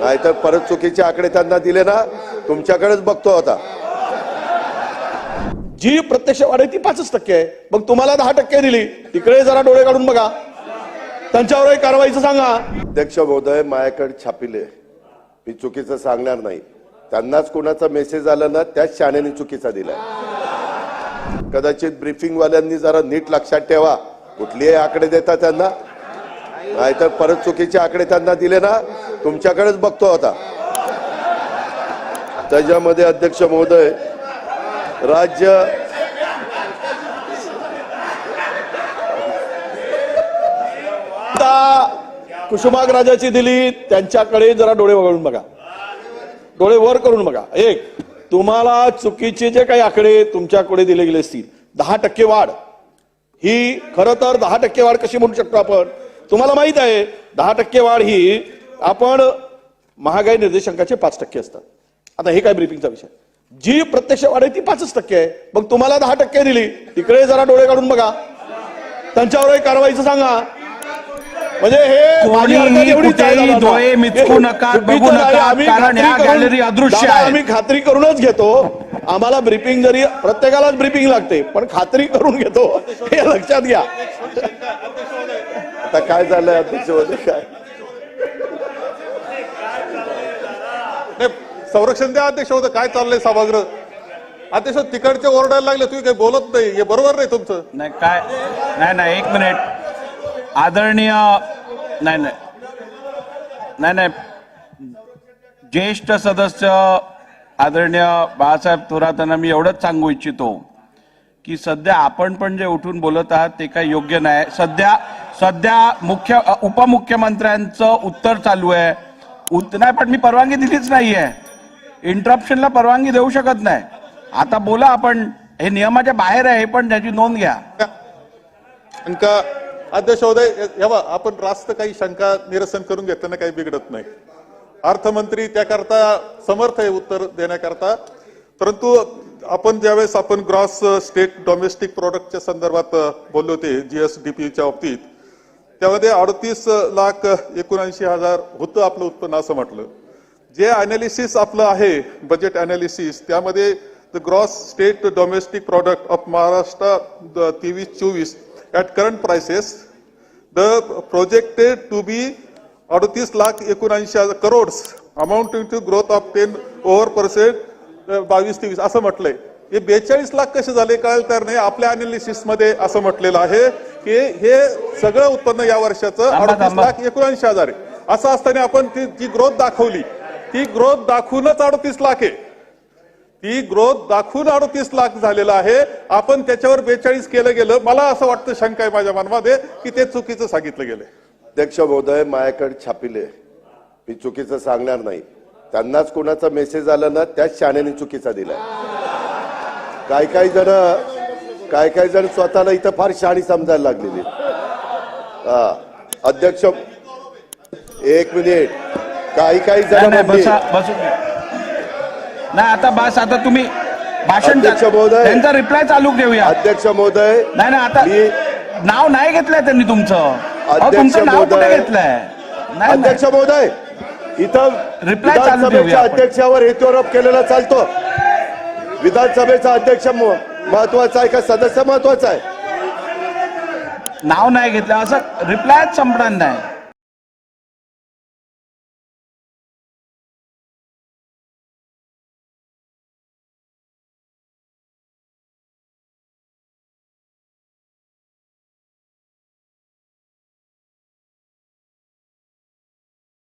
नाहीतर परत चुकीचे आकडे त्यांना दिले ना तुमच्याकडेच बघतो आता. जी प्रत्यक्ष वाढ आहे ती पाचच टक्के आहे. मग तुम्हाला दहा टक्के दिली तिकडे जरा डोळे काढून बघा. त्यांच्यावरही कारवाईचं सांगा. अध्यक्ष महोदय माझ्याकडे छापिले. मी चुकीचं सांगणार नाही. त्यांनाच कोणाचा मेसेज आला ना त्याच शाण्याने चुकीचा दिलाय. कदाचित ब्रीफिंग वाल्यांनी जरा नीट लक्षात ठेवा. कुठलेही आकडे देता त्यांना. नाहीतर परत चुकीचे आकडे त्यांना दिले ना तुमच्याकडेच बघतो आता. त्याच्यामध्ये अध्यक्ष महोदय राज्य कुसुमाग राजाची दिली त्यांच्याकडे जरा डोळे वगळून बघा. डोळे वर करून बघा. एक तुम्हाला चुकीचे जे काही आकडे तुमच्याकडे दिले गेले असतील दहा टक्के वाढ. ही खरं तर दहा टक्के वाढ कशी म्हणू शकतो आपण? तुम्हाला माहीत आहे दहा टक्के वाढ ही आपण महागाई निर्देशांकाचे पाच टक्के असतात. आता हे काय ब्रीफिंगचा विषय? जी प्रत्यक्ष वाढ आहे ती पाचच टक्के आहे. मग तुम्हाला दहा टक्के दिली. तिकडे जरा डोळे काढून बघा. त्यांच्यावरही कारवाईचं सांगा. म्हणजे हे. डोळे मिचकू नका, बघू नका, आम्ही कारण खात्री गॅलरी अदृश्य. आम्ही करूनच घेतो. आम्हाला ब्रीफिंग जरी प्रत्येकालाच ब्रीफिंग लागते पण खात्री करून घेतो. हे लक्षात घ्या. आता काय झालंय अध्यक्ष काय? नाही संरक्षण द्या अध्यक्ष होतं काय चाललंय सभागृह? अध्यक्ष तिकडचे ओरडायला लागले तुम्ही काही बोलत नाही हे बरोबर नाही तुमचं. नाही काय नाही नाही एक मिनिट. आदरणीय नाही नाही. नाही नाही. ज्येष्ठ सदस्य आदरणीय बाळासाहेब थोरातांना मी एवढंच सांगू इच्छितो की सध्या आपण पण जे उठून बोलत आहात ते काही योग्य नाही. सध्या सध्या मुख्य उपमुख्यमंत्र्यांचं उत्तर चालू आहे. नाही पण मी परवानगी दिलीच नाहीये. इंटरप्शनला परवानगी देऊ शकत नाही. आता बोला आपण हे नियमाच्या बाहेर आहे हे पण त्याची नोंद घ्या. का अध्यक्ष होते आपण रास्त काही शंका निरसन करून घेताना काही बिघडत नाही. अर्थमंत्री त्याकरता समर्थ आहे उत्तर देण्याकरता. परंतु आपण ज्यावेळेस आपण ग्रॉस स्टेट डोमेस्टिक प्रोडक्टच्या संदर्भात बोललो होते जीएसडीपीच्या बाबतीत त्यामध्ये अडतीस लाख एकोणऐंशी हजार होतं आपलं उत्पन्न असं म्हटलं. जे अनालिसिस आपलं आहे बजेट अनालिसिस त्यामध्ये the gross state domestic product of Maharashtra तेवीस चोवीस at current prices the projected to be अडतीस लाख एकोणऐंशी हजार crores amounting to growth of ten over percent बावीस तेवीस असं म्हटलंय. हे बेचाळीस लाख कसे झाले कळेल तर नाही. आपल्या अनालिसिसमध्ये असं म्हटलेलं आहे की हे सगळं उत्पन्न या वर्षाचं अडतीस. लाख एकोणऐंशी हजार आहे. असं असताना आपण ती जी ग्रोथ दाखवली ती ग्रोथ दाखवूनच अडतीस लाख आहे. ती ग्रोथ दाखवून अडतीस लाख झालेलं आहे. आपण त्याच्यावर बेचाळीस केलं गेलं. मला असं वाटतं शंका आहे माझ्या मनामध्ये की ते चुकीचं सांगितलं गेलं अध्यक्ष महोदय माझ्याकडे छापिले मी चुकीचं सांगणार नाही. त्यांनाच कोणाचा मेसेज आला ना त्याच शाण्याने चुकीचा दिलाय. काय काही जण काय काही जण स्वतःला इथं फार शहाणी समजायला लागलेली हा अध्यक्ष एक मिनिट. काही काही जण नाही आता बस आता तुम्ही भाषण अध्यक्ष महोदय. त्यांचा रिप्लाय चालू घेऊया. अध्यक्ष महोदय नाही नाही आता नाव नाही घेतलंय त्यांनी तुमचं. अध्यक्ष तुमचं नाव कुठे. घेतलंय? नाही अध्यक्ष महोदय इथं ठेवूया विधानसभेच्या. अध्यक्षावर हेतुरोप केलेला चालतो. विधानसभेचा अध्यक्ष महत्त्वाचा आहे का? सदस्य महत्त्वाचा आहे? नाव नाही घेतलं असं रिप्लायच संपणार नाही.